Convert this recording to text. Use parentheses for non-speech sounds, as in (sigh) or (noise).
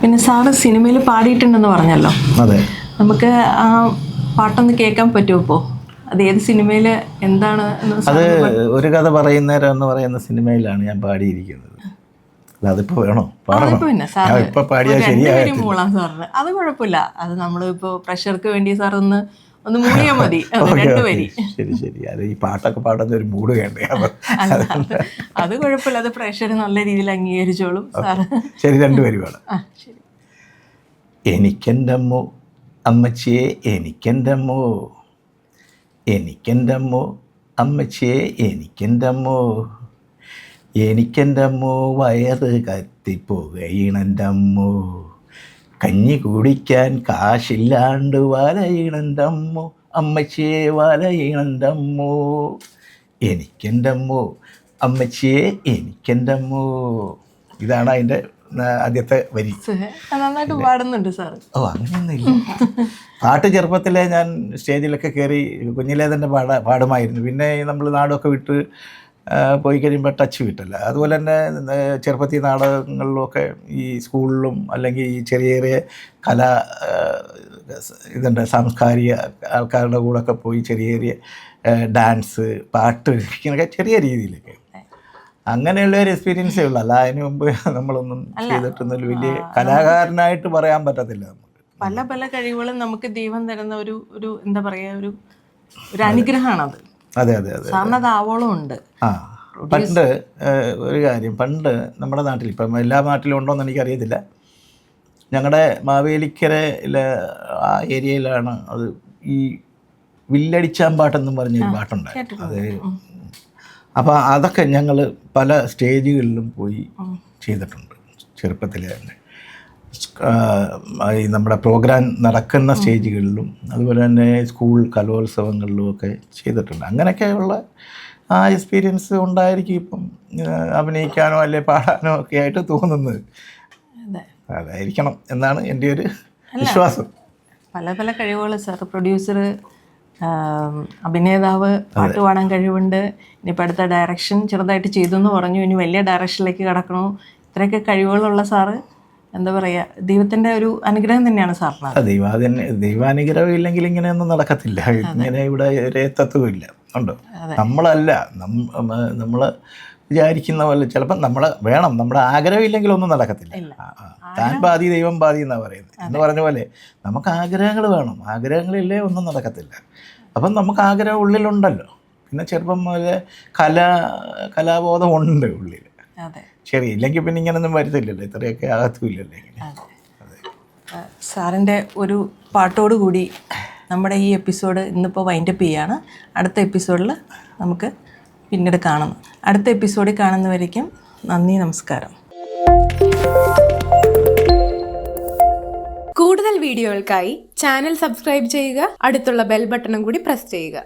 പിന്നെ സാറ് സിനിമയിൽ പാടിയിട്ടുണ്ടെന്ന് പറഞ്ഞല്ലോ. അതെ. നമുക്ക് ആ പാട്ടൊന്ന് കേൾക്കാൻ പറ്റുമോ ഇപ്പോൾ അത് ഏത് സിനിമയിൽ എന്താണ് അത് ഒരു കഥ പറയുന്നേരം എന്ന് പറയുന്ന സിനിമയിലാണ് ഞാൻ പാടിയിരിക്കുന്നത്. അതിപ്പോ വേണോ? ഇപ്പൊ മൂളാം സാറിന്. അത് കുഴപ്പമില്ല. അത് നമ്മളിപ്പോ പ്രഷർക്ക് വേണ്ടി സാർ ഒന്ന് ഒന്ന് മൂളിയാൽ മതി. (laughs) രണ്ട് വരി. ശരി ശരി. അത് ഈ പാട്ടൊക്കെ പാടുന്ന ഒരു മൂഡ് വേണ്ടേ? അത് കുഴപ്പമില്ല. അത് പ്രഷർ നല്ല രീതിയിൽ അംഗീകരിച്ചോളും ശരി രണ്ട് വരി വേണം എനിക്കെന്റെ അമ്മോ അമ്മച്ചിയെ എനിക്കെന്റെ അമ്മോ എനിക്കെന്റെ അമ്മോ അമ്മച്ചിയെ എനിക്കെന്റെ അമ്മോ എനിക്കെന്റെ അമ്മോ വയറ് കത്തിപ്പോകയിണെന്റെ അമ്മോ കഞ്ഞി കുടിക്കാൻ കാശില്ലാണ്ട് വലയിണെന്റെ അമ്മോ അമ്മച്ചിയെ വലയിണെന്റെ അമ്മോ എനിക്കെന്റെ അമ്മോ അമ്മച്ചിയെ എനിക്കെന്റെ അമ്മോ ഇതാണ് അതിന്റെ ആദ്യത്തെ വരി. നന്നായിട്ട് പാടുന്നുണ്ട് സാർ. ഓ അങ്ങനെയൊന്നുമില്ല. പാട്ട് ചെറുപ്പത്തിലേ ഞാൻ സ്റ്റേജിലൊക്കെ കയറി കുഞ്ഞിലേ തന്നെ പാടാ പാടുമായിരുന്നു. പിന്നെ നമ്മൾ നാടൊക്കെ വിട്ട് പോയി കഴിയുമ്പോൾ ടച്ച് കിട്ടില്ല അതുപോലെ തന്നെ ചെറുപ്പത്തി നാടകങ്ങളിലൊക്കെ ഈ സ്കൂളിലും അല്ലെങ്കിൽ ഈ ചെറിയ ചെറിയ കല ഇതുണ്ട്. സാംസ്കാരിക ആൾക്കാരുടെ കൂടെയൊക്കെ പോയി ചെറിയ ചെറിയ ഡാൻസ് പാട്ട് ഇങ്ങനെയൊക്കെ ചെറിയ രീതിയിലൊക്കെ. അങ്ങനെയുള്ള ഒരു എക്സ്പീരിയൻസേ ഉള്ളൂ. അല്ല അതിന് മുമ്പ് നമ്മളൊന്നും ചെയ്തിട്ടൊന്നും വലിയ കലാകാരനായിട്ട് പറയാൻ പറ്റത്തില്ല നമുക്ക്. പല പല കഴിവുകളും നമുക്ക് ദൈവം തരുന്ന ഒരു ഒരു എന്താ പറയുക ഒരു ഒരു അനുഗ്രഹമാണത്. അതെ അതെ അതെ സാറിന് അത്. ആവോളം ഉണ്ട്. ആ പണ്ട് ഒരു കാര്യം പണ്ട് നമ്മുടെ നാട്ടിൽ ഇപ്പം എല്ലാ നാട്ടിലും ഉണ്ടോയെന്ന് എനിക്കറിയത്തില്ല. ഞങ്ങളുടെ മാവേലിക്കരയിലെ ആ ഏരിയയിലാണ് അത് ഈ വില്ലടിച്ചാമ്പാട്ടെന്നും പറഞ്ഞൊരു പാട്ടുണ്ടായിരുന്നു അത് അപ്പോൾ അതൊക്കെ ഞങ്ങൾ പല സ്റ്റേജുകളിലും പോയി ചെയ്തിട്ടുണ്ട് ചെറുപ്പത്തിലെ തന്നെ. ഈ നമ്മുടെ പ്രോഗ്രാം നടക്കുന്ന സ്റ്റേജുകളിലും അതുപോലെ തന്നെ സ്കൂൾ കലോത്സവങ്ങളിലും ഒക്കെ ചെയ്തിട്ടുണ്ട്. അങ്ങനെയൊക്കെയുള്ള ആ എക്സ്പീരിയൻസ് ഉണ്ടായിരിക്കും ഇപ്പം അഭിനയിക്കാനോ അല്ലെ പാടാനോ ഒക്കെ ആയിട്ട് തോന്നുന്നത്. അതെ. അതായിരിക്കണം എന്നാണ് എന്റെ ഒരു വിശ്വാസം. പല പല കഴിവുകൾ സാർ പ്രൊഡ്യൂസർ അഭിനേതാവ് പാട്ട് പാടാൻ കഴിവുണ്ട്. ഇനിയിപ്പോൾ അടുത്ത ഡയറക്ഷൻ ചെറുതായിട്ട് ചെയ്തു എന്ന് പറഞ്ഞു. ഇനി വലിയ ഡയറക്ഷനിലേക്ക് കടക്കണോ? ഇത്രയൊക്കെ കഴിവുകളുള്ള സാറ്? എന്താ പറയുക ദൈവത്തിന്റെ ഒരു അനുഗ്രഹം തന്നെയാണ് സാറിന്. ദൈവാദിന് ദൈവാനുഗ്രഹം ഇല്ലെങ്കിൽ ഇങ്ങനെയൊന്നും നടക്കത്തില്ല. ഇങ്ങനെ ഇവിടെ ഒരു തത്വമില്ല ഉണ്ടോ? നമ്മളല്ല. നമ്മൾ വിചാരിക്കുന്ന പോലെ ചിലപ്പം നമ്മൾ വേണം. നമ്മുടെ ആഗ്രഹം ഇല്ലെങ്കിൽ ഒന്നും നടക്കത്തില്ല. താൻ പാതി ദൈവം പാതി എന്നാണ് പറയുന്നത്. എന്ന് പറഞ്ഞ പോലെ നമുക്ക് ആഗ്രഹങ്ങൾ വേണം. ആഗ്രഹങ്ങളില്ലേ ഒന്നും നടക്കത്തില്ല. അപ്പം നമുക്ക് ആഗ്രഹം ഉള്ളിലുണ്ടല്ലോ. പിന്നെ ചെറുപ്പം മുതലേ കല കലാബോധം ഉണ്ട് ഉള്ളിൽ അതെ. ശരി ഇല്ലെങ്കിൽ പിന്നെ ഇങ്ങനൊന്നും വരുത്തില്ലല്ലോ. ഇത്രയൊക്കെ ആകത്തുമില്ലല്ലോ സാറിന്റെ ഒരു പാട്ടോട് കൂടി നമ്മുടെ ഈ എപ്പിസോഡ് ഇന്നിപ്പോൾ വൈൻഡപ്പ് ചെയ്യാണ്. അടുത്ത എപ്പിസോഡിൽ നമുക്ക് പിന്നീട് കാണാം. അടുത്ത എപ്പിസോഡിൽ കാണുന്നവരേക്കും നന്ദി നമസ്കാരം. കൂടുതൽ വീഡിയോകൾക്കായി ചാനൽ സബ്സ്ക്രൈബ് ചെയ്യുക അടുത്തുള്ള ബെൽ ബട്ടണും കൂടി പ്രസ് ചെയ്യുക.